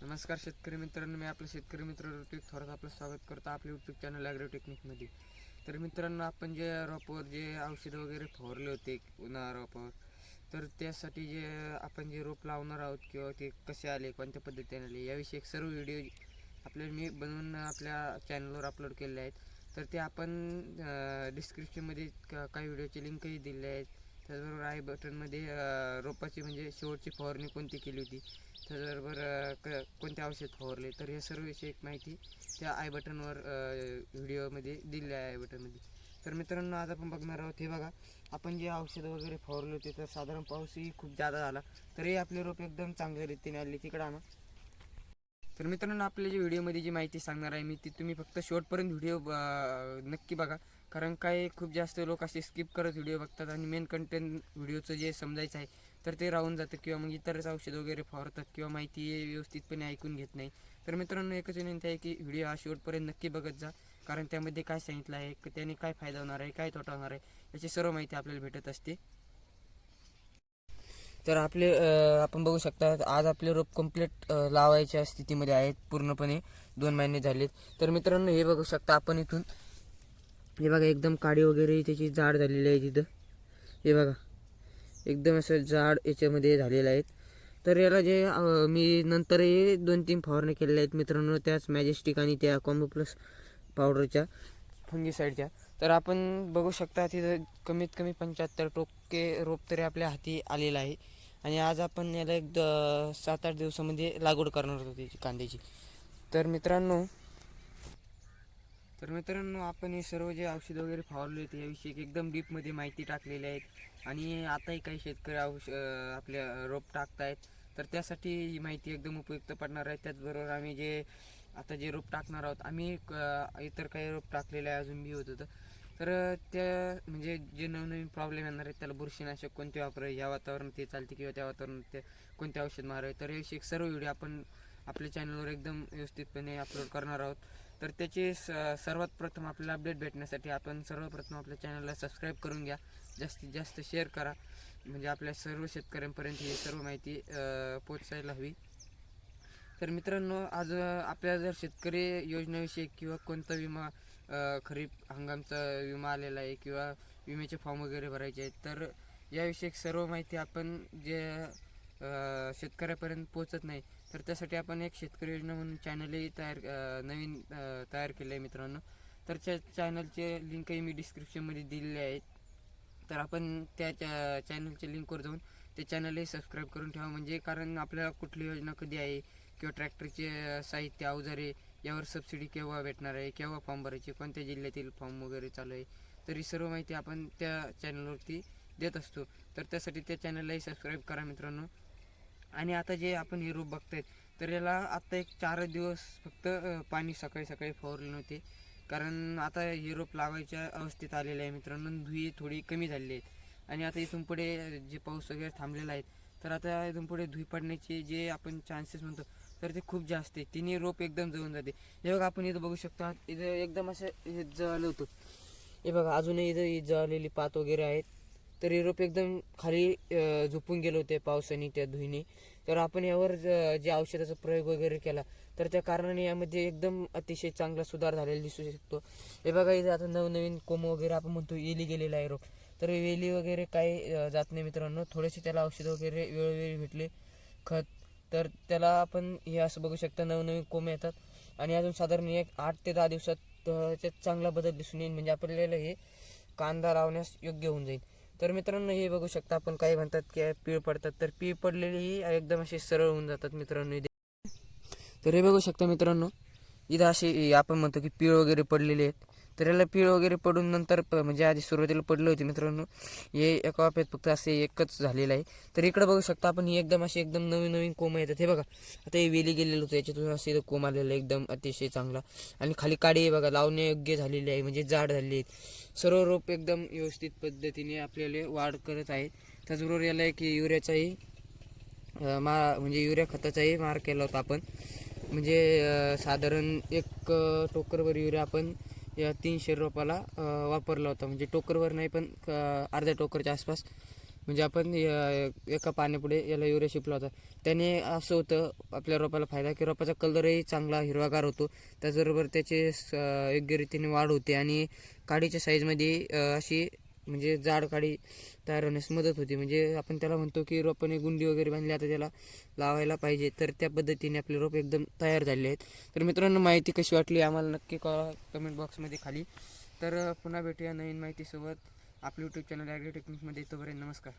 नमस्कार शेतकरी मित्रांनो मी आपलं शेतकरी मित्र ऋतिक थोरात आपलं स्वागत करतो आपल्या यूट्यूब चॅनल ॲग्रो टेक्निकमध्ये तर मित्रांनो आपण जे रोपावर जे औषधं वगैरे फवारले होते उन्हाळा रोपावर तर त्यासाठी जे आपण जे रोप लावणार आहोत किंवा ते कसे आले कोणत्या पद्धतीने आले याविषयी एक सर्व व्हिडिओ आपल्या मी बनवून आपल्या चॅनलवर अपलोड केले आहेत. तर ते आपण डिस्क्रिप्शनमध्ये काही व्हिडिओचे लिंकही दिले आहेत. त्याचबरोबर आय बटनमध्ये रोपाची म्हणजे शेवटची फवारणी कोणती केली होती त्याचबरोबर क कोणते औषध फवारले तर या सर्व एक माहिती त्या आय बटनवर व्हिडिओमध्ये दिलेली आहे आय बटनमध्ये. तर मित्रांनो आज आपण बघणार आहोत हे बघा आपण जे औषधं वगैरे फवारले होते तर साधारण पाऊसही खूप जादा झाला. तरी आपले रोप एकदम चांगल्या रीतीने आले. तिकडं आणा. तर मित्रांनो आपल्या जे व्हिडिओमध्ये जी माहिती सांगणार आहे मी ती तुम्ही फक्त शेवटपर्यंत व्हिडिओ नक्की बघा. कारण काय खूप जास्त लोक असे स्किप करत व्हिडिओ बघतात आणि मेन कंटेंट व्हिडिओचं जे समजायचं आहे तर ते राहून जातं किंवा मग इतरच औषध वगैरे फवारतात किंवा माहिती व्यवस्थितपणे ऐकून घेत नाही. तर मित्रांनो एकच विनंती आहे की व्हिडिओ हा शेवटपर्यंत नक्की बघत जा कारण त्यामध्ये काय सांगितलं आहे त्याने काय फायदा होणार आहे काय तोटा होणार आहे याची सर्व माहिती आपल्याला भेटत असते. तर आपले आपण बघू शकता आज आपले रोप कंप्लीट लावायच्या स्थितीमध्ये आहेत पूर्णपणे दोन महिने झालेत. तर मित्रांनो हे बघू शकता आपण इथून. हे बघा एकदम काडी वगैरे त्याची जाड झालेली आहे तिथं. हे बघा. एकदम असं जाड याच्यामध्ये झालेलं आहेत. तर याला जे मी नंतरही दोन तीन फवारणी केलेल्या आहेत मित्रांनो त्याच मॅजेस्टिक आणि त्या कॉम्बो प्लस पावडरच्या फंगीसाईडच्या तर आपण बघू शकता तिथं कमीत कमी पंच्याहत्तर टोके रोप तरी आपल्या हाती आलेलं आहे. आणि आज आपण याला एक द सात आठ दिवसामध्ये लागवड करणार होतो त्याची कांद्याची. तर मित्रांनो तर मित्रांनो आपण हे सर्व जे औषध वगैरे फवारले आहेत याविषयी एकदम डीपमध्ये माहिती टाकलेली आहेत. आणि आताही काही शेतकरी औष आपल्या रोप टाकतायत. तर त्यासाठी ही माहिती एकदम उपयुक्त पडणार आहे. त्याचबरोबर आम्ही जे आता जे रोप टाकणार आहोत आम्ही इतर काही रोप टाकलेले आहे अजून बी होत होतं. तर त्या म्हणजे जे नवनवीन प्रॉब्लेम येणार आहेत त्याला बुरशीनाशक कोणते वापरावे या वातावरणात ते चालते किंवा त्या वातावरणात ते कोणते औषध मारावे तर याविषयी सर्व व्हिडिओ आपण आपल्या चॅनलवर एकदम व्यवस्थितपणे अपलोड करणार आहोत. तर त्याचे स सर्वात प्रथम आपल्याला अपडेट भेटण्यासाठी आपण सर्वप्रथम आपल्या चॅनलला सबस्क्राईब करून घ्या. जास्तीत जास्त शेअर करा. म्हणजे आपल्या सर्व शेतकऱ्यांपर्यंत ही सर्व माहिती पोचायला हवी. तर मित्रांनो आज आपल्या जर शेतकरी योजनेविषयी किंवा कोणता विमा खरीप हंगामचा विमा आलेला आहे किंवा विम्याचे फॉर्म वगैरे भरायचे आहेत तर याविषयी सर्व माहिती आपण जे शेतकऱ्यापर्यंत पोहोचत नाही. तर त्यासाठी आपण एक शेतकरी योजना म्हणून चॅनलही तयार नवीन तयार केलं आहे मित्रांनो. तर त्या चॅनलचे लिंकही मी डिस्क्रिप्शनमध्ये दिलेले आहेत. तर आपण त्या चॅ चॅनलच्या लिंकवर जाऊन ते चॅनलही सबस्क्राईब करून ठेवा. म्हणजे कारण आपल्याला कुठली योजना कधी आहे किंवा ट्रॅक्टरचे साहित्य अवजारे यावर सबसिडी केव्हा भेटणार आहे केव्हा फॉर्म भरायचे कोणत्या जिल्ह्यातील फॉर्म वगैरे चालू आहे तर ही सर्व माहिती आपण त्या चॅनलवरती देत असतो. तर त्यासाठी त्या चॅनललाही सबस्क्राईब करा मित्रांनो. आणि आता जे आपण हे रोप बघतायत तर याला आता एक चार दिवस फक्त पाणी सकाळी सकाळी फवारले नव्हते. कारण आता हे रोप लावायच्या अवस्थेत आलेले आहे मित्रांनो धुई थोडी कमी झालेली आहेत आणि आता इथून पुढे जे पाऊस वगैरे थांबलेला आहे तर आता इथून पुढे धुई पडण्याचे जे आपण चान्सेस म्हणतो तर ते खूप जास्त आहे. तिने रोप एकदम जळून जाते. हे बघा आपण इथं बघू शकतो इथं एकदम असं हे जळलं होतं. हे बघा अजूनही इथं जळलेली पात वगैरे आहेत. तर हे रोप एकदम खाली झोपून गेले होते पावसाने त्या धुईने तर आपण यावर ज- जे औषधाचा प्रयोग वगैरे केला तर त्या कारणाने यामध्ये एकदम अतिशय चांगला सुधार झालेला दिसू शकतो. हे बघा इथे आता नवनवीन कोम वगैरे आपण म्हणतो एली गेलेला आहे रोप तर वेली वगैरे काही जात नाही मित्रांनो. थोडेसे त्याला औषधं वगैरे वेळोवेळी भेटले. खत तर त्याला आपण हे असं बघू शकता नवनवीन कोंब येतात. आणि अजून साधारण एक आठ ते दहा दिवसात अ, चांगला बदल दिसून येईल. म्हणजे आपल्याला हे कांदा लावण्यास योग्य होऊन जाईल. तर मित्रांनो हे बघू शकता आपण काही म्हणतात की पीळ पडतात. तर पीळ पडलेली ही एकदम अशी सरळ होऊन जातात मित्रांनो तर हे बघू शकता मित्रांनो इथं अशी आपण म्हणतो की पीळ वगैरे पडलेले आहेत. तर याला पीळ वगैरे पडून नंतर प- म्हणजे आधी सुरुवातीला पडले होते मित्रांनो. हे एका वाफ्यात फक्त असे एकच झालेलं आहे. तर इकडे बघू शकता आपण ही एकदम अशी एकदम नवीन नवीन कोंब येतात. हे बघा आता हे वेली गेलेलं होतं याच्यातून असे कोंब आलेलं आहे एकदम अतिशय चांगला. आणि खाली काडी आहे बघा लावण्यायोग्य झालेली आहे म्हणजे जाड झालेली आहेत. सर्व रोप एकदम व्यवस्थित पद्धतीने आपल्याला वाढ करत आहे त्याचबरोबर याला एक युरियाचाही मा म्हणजे युरिया खताचाही मार केला होता आपण. म्हणजे साधारण एक टोकरवर युरिया आपण या तीनशे रोपाला वापरला होता. म्हणजे टोकरवर नाही पण अर्ध्या टोकरच्या आसपास. म्हणजे आपण एका पाण्यापुढे याला युरिया शिपला होता. त्याने असं होतं आपल्या रोपाला फायदा की रोपाचा कलरही चांगला हिरवागार होतो. त्याचबरोबर त्याचे स- योग्य रीतीने वाढ होते. आणि काडीच्या साईजमध्ये अशी म्हणजे जाड काडी तयार होण्यास मदत होते. म्हणजे आपण त्याला म्हणतो की रोपाने गुंडी वगैरे बांधली आता त्याला लावायला पाहिजे. तर त्या पद्धतीने आपले रोप एकदम तयार झाले आहेत. तर मित्रांनो माहिती कशी वाटली आम्हाला नक्की कळवा कमेंट बॉक्समध्ये खाली. तर पुन्हा भेटूया नवीन माहितीसोबत. आपलं यूट्यूब चॅनल ॲग्री टेक्निकमध्ये तोपर्यंत नमस्कार.